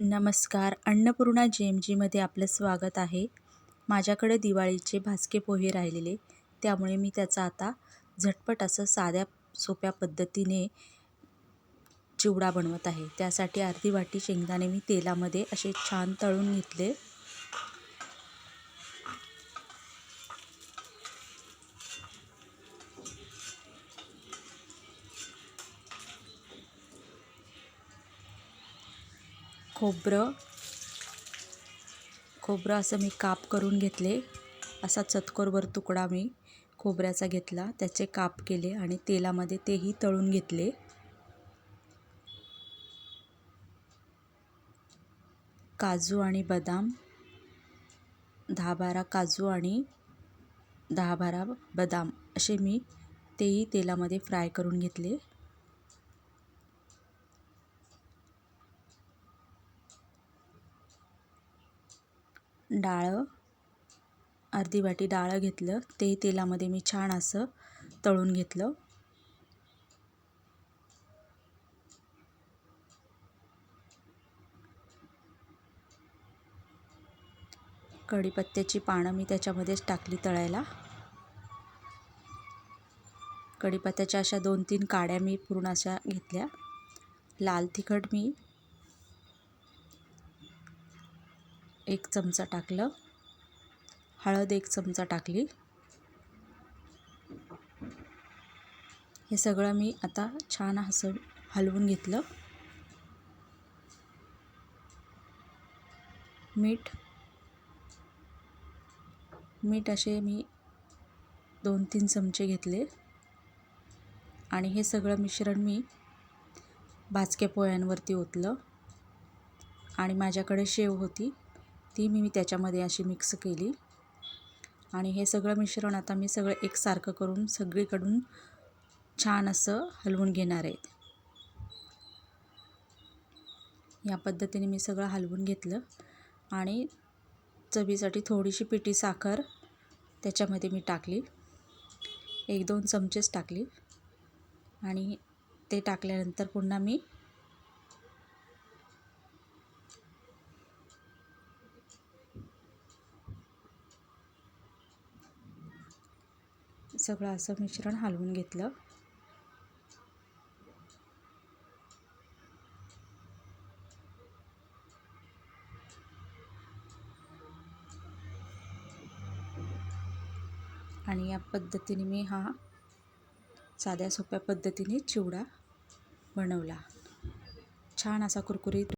नमस्कार अन्नपूर्णा जे एम जीमध्ये आपलं स्वागत आहे. माझ्याकडे दिवाळीचे भाजके पोहे राहिलेले त्यामुळे मी त्याचा आता झटपट असं साध्या सोप्या पद्धतीने चिवडा बनवत आहे. त्यासाठी अर्धी वाटी शेंगदाणे मी तेलामध्ये असे छान तळून घेतले. खोबरं. खोबरं असं मी काप करून घेतले. असा चतकोरभर तुकडा मी खोबऱ्याचा घेतला. त्याचे काप केले आणि तेलामध्ये तेही तळून घेतले. काजू आणि बदाम दहा बारा काजू आणि दहा बारा बदाम असे मी तेही तेलामध्ये फ्राय करून घेतले. डाळं अर्धी वाटी डाळं घेतलं. ते तेलामध्ये मी छान असं तळून घेतलं. कढीपत्त्याची पानं मी त्याच्यामध्येच टाकली तळायला. कढीपत्त्याच्या अशा दोन तीन काड्या मी पूर्ण अशा घेतल्या. लाल तिखट मी एक चमचा टाकलं. हळद एक चमचा टाकली. हे सगळं मी आता छान हसव हलवून घेतलं. मीठ मीठ असे मी दोन तीन चमचे घेतले. आणि हे सगळं मिश्रण मी भाजक्या पोह्यांवरती ओतलं. आणि माझ्याकडे शेव होती. ती मी त्याच्यामध्ये अशी मिक्स केली. आणि हे सगळं मिश्रण आता मी सगळं एकसारखं करून सगळीकडून छान असं हलवून घेणार आहे. या पद्धतीने मी सगळं हलवून घेतलं. आणि चवीसाठी थोडीशी पिठी साखर त्याच्यामध्ये मी टाकली. एक दोन चमचेच टाकली. आणि ते टाकल्यानंतर पुन्हा मी सगळं असं मिश्रण हलवून घेतलं. आणि या पद्धतीने मी हा साध्या सोप्या पद्धतीने चिवडा बनवला. छान असा कुरकुरीत